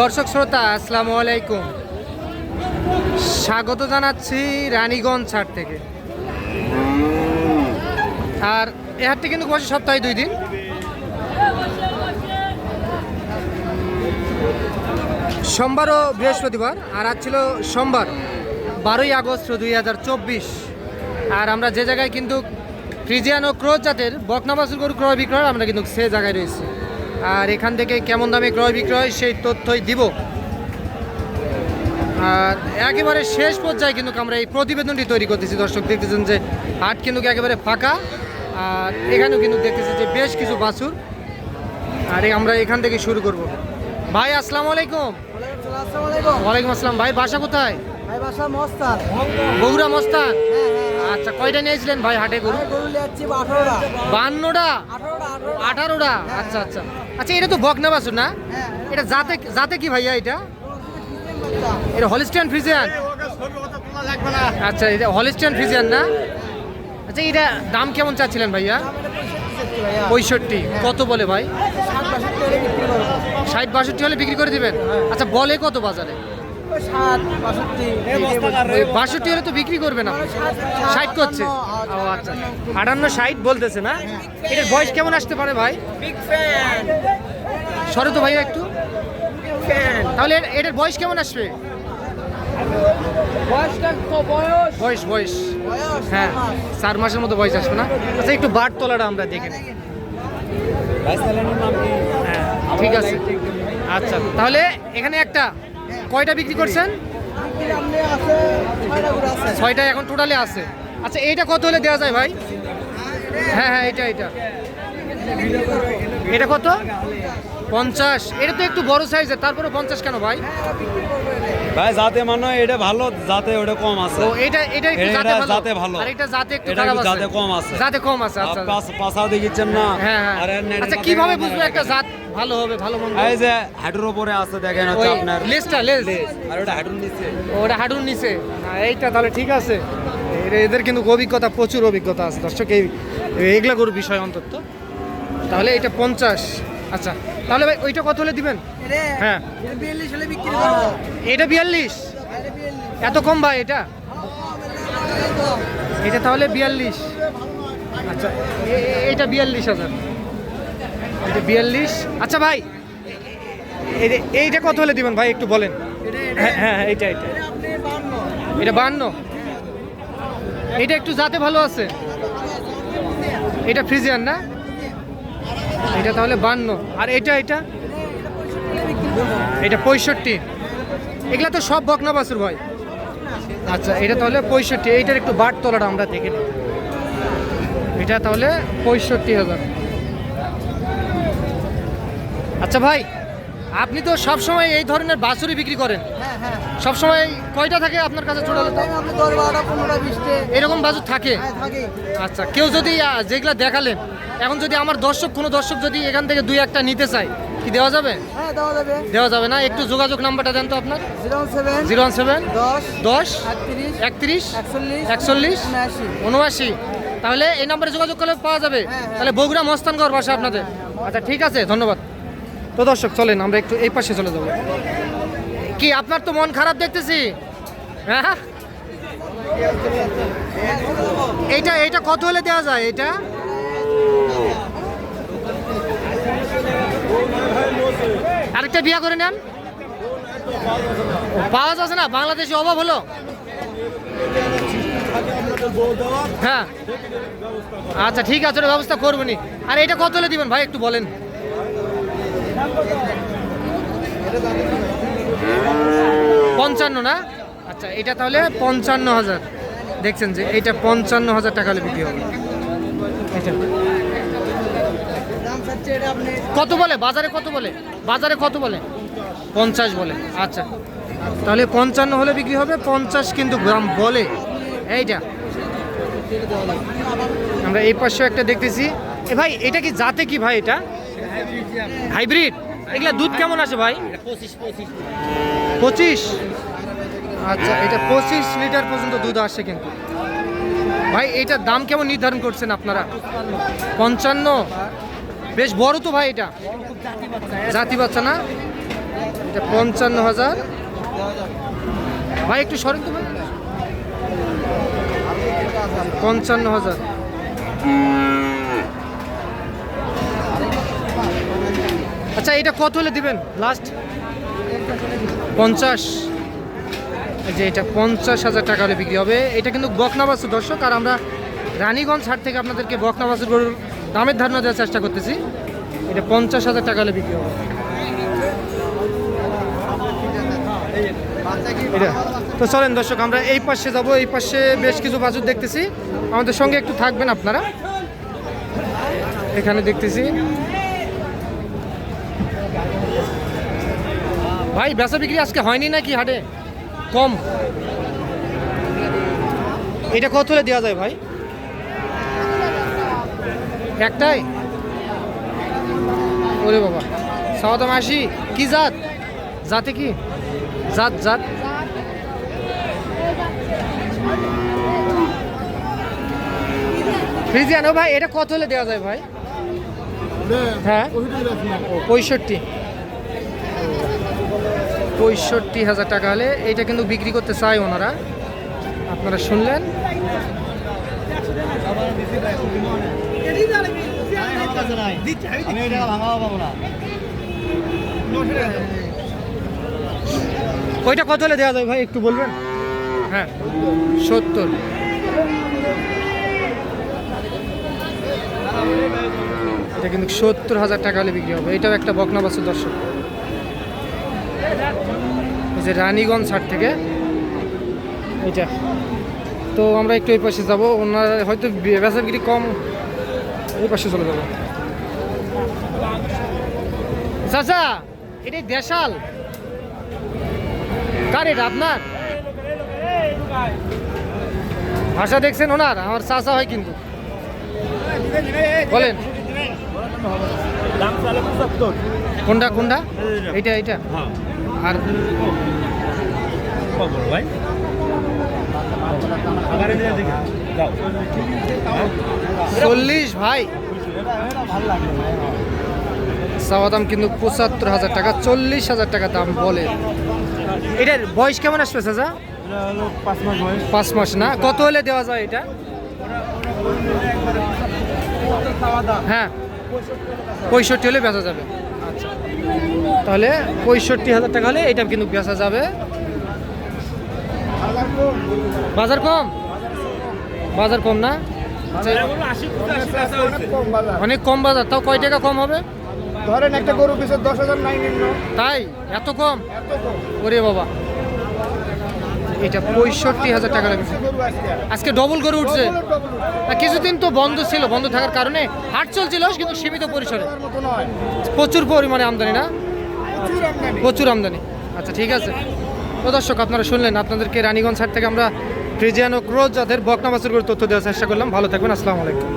দর্শক শ্রোতা, আসসালামু আলাইকুম। স্বাগত জানাচ্ছি রানীগঞ্জ ছাড় থেকে। আর এ হাটটি কিন্তু বসে সপ্তাহে দুই দিন। সোমবার ও বৃহস্পতিবার, আর আজ ছিল সোমবার, বারোই আগস্ট দুই হাজার চব্বিশ। আর আমরা যে জায়গায় কিন্তু ফ্রিজিয়ান ও ক্রোজ জাতের বকনাবাসুর গরু ক্রয় বিক্রয়, আমরা কিন্তু সে জায়গায় রয়েছি। আর এখান থেকে কেমন দামে ক্রয় বিক্রয় সেই তথ্যই দিব। আর একেবারে শেষ পর্যায়ে কিন্তু আমরা এই প্রতিবেদনটি তৈরি করতেছি। দর্শক দেখতেছেন যে হাট কিন্তু একেবারে ফাঁকা। আর এখানেও কিন্তু দেখতেছি যে বেশ কিছু বাছুর। আর আমরা এখান থেকে শুরু করব। ভাই আসসালামু আলাইকুম। ওয়ালাইকুম আসসালাম ভাই বাসা কোথায়? ভাই বাসা মস্তান। বগুড়া মস্তান? হ্যাঁ হ্যাঁ আচ্ছা কয়টা নিয়েছিলেন ভাই হাটে গরু? গরু আচ্ছা আচ্ছা। আচ্ছা এটা তো বকনা বাছুর না? হ্যাঁ এটা জাতে জাতে কি ভাইয়া এটা? এটা হলিস্টিয়ান ফ্রিজিয়ান আচ্ছা এটা হলিস্টিয়ান ফ্রিজিয়ান না? আচ্ছা এটা দাম কেমন চাচ্ছিলেন ভাইয়া? পঁয়ষট্টি কত বলে ভাই? ষাট বাষট্টি হলে বিক্রি করে দিবেন? আচ্ছা বলে কত বাজারে? বাষট্টি হলে তো বিক্রি করবে না। ষাট করছে। ও আচ্ছা। আটান্ন ষাট বলতেছে না? এটার বয়স কেমন আসতে পারে ভাই? সরে তো ভাইয়া একটু। তাহলে এটার বয়স কেমন আসবে? বয়সটা তো বয়স। বয়স বয়স। বয়স হ্যাঁ চার মাসের মতো বয়স আসবে না? আচ্ছা একটু বাট তোলাটা আমরা দেখে নিই। হ্যাঁ ঠিক আছে। আচ্ছা তাহলে এখানে একটা কয়টা বিক্রি করছেন? ছয়টা এখন টোটালে আছে। আচ্ছা এইটা কত হলে দেওয়া যায় ভাই? হ্যাঁ হ্যাঁ এটা এটা এটা কত? পঞ্চাশ। এটা তো একটু বড় সাইজের তারপরে পঞ্চাশ কেন ভাই? ভাই যাতে মানে এটা ভালো জাতে ওটা কম আছে। ও এটা এটা একটু জাতে ভালো। জাতে ভালো। আর এটা জাতে একটু খারাপ আছে। জাতে কম আছে। জাতে কম আছে আচ্ছা। পাঁচ- পাঁচাও দেখিচ্ছেন না? হ্যাঁ হ্যাঁ। আর আচ্ছা কীভাবে বুঝব একটা জাত ভালো হবে ভালো মন্দ? এই যে হাঁটুর উপরে আছে দেখেন হচ্ছে ওই আপনার। লেজটা লেজ। আর ওটা হাঁটুর নিচে। ওটা হাঁটুর নিচে। না, এইটা তাহলে ঠিক আছে। এর- এদের কিন্তু অভিজ্ঞতা প্রচুর অভিজ্ঞতা আছে। দর্শক এই এগুলা গরুর বিষয় অন্তত। তাহলে এটা পঞ্চাশ। আচ্ছা তাহলে ভাই ওইটা কত হলে দিবেন? হ্যাঁ। এটা বিয়াল্লিশ এত কম ভাই এটা? এটা তাহলে বিয়াল্লিশ। আচ্ছা এটা বিয়াল্লিশ হাজার। এটা বিয়াল্লিশ। আচ্ছা ভাই এই- এইটা কত হলে দিবেন ভাই একটু বলেন? হ্যাঁ হ্যাঁ হ্যাঁ, এইটা এইটা এটা বান্ন। এটা একটু যাতে ভালো আছে। এটা ফ্রিজিয়ান না? এটা তাহলে বান্ন। আর এটা এটা? এটা পঁয়ষট্টি। এগুলা তো সব বকনা ভাই। আচ্ছা এটা তাহলে পঁয়ষট্টি। এইটার একটু বাট তোলাটা আমরা দেখে নিই এটা তাহলে পঁয়ষট্টি হাজার। আচ্ছা ভাই আপনি তো সবসময় এই ধরনের বাছুরি বিক্রি করেন। হ্যাঁ হ্যাঁ। সবসময় কয়টা থাকে আপনার কাছে বিশটে। এরকম থাকে? হ্যাঁ থাকে। আচ্ছা কেউ যদি যেগুলা দেখালেন এখন যদি আমার দর্শক কোনো দর্শক যদি এখান থেকে দুই একটা নিতে চায় কি দেওয়া যাবে? হ্যাঁ দেওয়া যাবে। দেওয়া যাবে না? একটু যোগাযোগ নাম্বারটা দেন তো আপনার। জিরো ওয়ান সেভেন দশ একত্রিশ একচল্লিশ উনআশি। তাহলে এই নাম্বারে যোগাযোগ করলে পাওয়া যাবে। হ্যাঁ। তাহলে বগুড়া মস্তানগড় বাসা আপনাদের। আচ্ছা ঠিক আছে ধন্যবাদ। তো দর্শক, চলেন, আমরা একটু এই পাশে চলে যাব। কি, আপনার তো মন খারাপ দেখতেছি? হ্যাঁ? এইটা এইটা কত হলে দেওয়া যায় এটা আরেকটা বিয়া করে নেন। পাওয়া যাচ্ছে না, বাংলাদেশে অভাব হলো। হ্যাঁ। আচ্ছা ঠিক আছে ব্যবস্থা করব আর এটা কত হলে দিবেন ভাই, একটু বলেন। পঞ্চান্ন না? আচ্ছা এটা তাহলে পঞ্চান্ন হাজার। দেখছেন যে এটা পঞ্চান্ন হাজার টাকা হলে বিক্রি হবে। কত বলে? বাজারে কত বলে? বাজারে কত বলে? পঞ্চাশ বলে। আচ্ছা। তাহলে পঞ্চান্ন হলে বিক্রি হবে, পঞ্চাশ কিন্তু গ্রাম বলে। এইটা। আমরা এই পাশে একটা দেখতেছি। এ ভাই, এটা কি জাতে কি ভাই এটা? হাইব্রিড? এগুলা দুধ কেমন আছে ভাই? পঁচিশ। আচ্ছা এটা পঁচিশ লিটার পর্যন্ত দুধ আসে কিন্তু। ভাই এটার দাম কেমন নির্ধারণ করছেন আপনারা? পঞ্চান্ন। বেশ বড় তো ভাই এটা। জাতি বাচ্চা না? এটা পঞ্চান্ন হাজার। ভাই, একটু সরেন তো ভাই। পঞ্চান্ন হাজার। আচ্ছা এটা কত হলে দিবেন? লাস্ট পঞ্চাশ। যে এটা পঞ্চাশ হাজার টাকা হলে বিক্রি হবে। এটা কিন্তু বকনাবাসুর দর্শক, আর আমরা রানীগঞ্জ হাট থেকে আপনাদেরকে বকনাবাসুর গরুর দামের ধারণা দেওয়ার চেষ্টা করতেছি। এটা পঞ্চাশ হাজার টাকা হলে বিক্রি হবে। তো চলেন দর্শক, আমরা এই পাশে যাব। এই পাশে বেশ কিছু বাছুর দেখতেছি। আমাদের সঙ্গে একটু থাকবেন আপনারা। এখানে দেখতেছি। ভাই বেচা বিক্রি আজকে হয়নি নাকি হাটে? কম। এটা কত হলে দেওয়া যায় ভাই? একটাই? ওরে বাবা। সাওয়াদাম আশি কি জাত? জাতে কি? জাত জাত। ফ্রিজিয়ানো ভাই এটা কত হলে দেওয়া যায় ভাই? হ্যাঁ? পঁয়ষট্টি। পঁয়ষট্টি হাজার টাকা হলে এইটা কিন্তু বিক্রি করতে চায় ওনারা। আপনারা শুনলেন? ওইটা কত হলে দেওয়া যায় ভাই একটু বলবেন? হ্যাঁ সত্তর। এটা কিন্তু সত্তর হাজার টাকা হলে বিক্রি হবে। এটাও একটা বকনা বাসুর দর্শক। যে রানীগঞ্জ হাট থেকে। এটা তো আমরা একটু এই পাশে যাব। ওনার হয়তো বেচা বিক্রি কম এই পাশে চলে যাব। চাচা এটাই দেশাল। কার এটা? আপনার? ভাষা দেখছেন ওনার? আমার চাচা হয় কিন্তু। বলেন। কোনটা কোনটা? এইটা এইটা। আর চল্লিশ ভাই। চাওয়া দাম কিন্তু পঁচাত্তর হাজার টাকা চল্লিশ হাজার টাকা দাম বলে। এটার বয়স কেমন আসবে চাচা? পাঁচ মাস না? কত হলে দেওয়া যায় এটা? হ্যাঁ। পঁয়ষট্টি হলে বেচা যাবে। আচ্ছা। তাহলে পঁয়ষট্টি হাজার টাকা হলে এটা কিন্তু বেচা যাবে। বাজার কম? বাজার কম না? অনেক কম বাজার তাও কয় টাকা কম হবে? ধরেন একটা গরু পিছনে দশ হাজার নাই তাই? এত কম? ওরে বাবা। এটা পঁয়ষট্টি হাজার টাকা গরু আজকে। ডবল করে উঠছে। কিছুদিন তো বন্ধ ছিল বন্ধ থাকার কারণে হাট চলছিল কিন্তু সীমিত পরিসরে। প্রচুর পরিমাণে আমদানি না? প্রচুর আমদানি। আচ্ছা ঠিক আছে। তো দর্শক আপনারা শুনলেন আপনাদেরকে রানীগঞ্জ হাট থেকে আমরা ফ্রিজিয়ান ক্রোজ যাদের বকনা করে তথ্য দেওয়ার চেষ্টা করলাম। ভালো থাকবেন, আসসালামু আলাইকুম।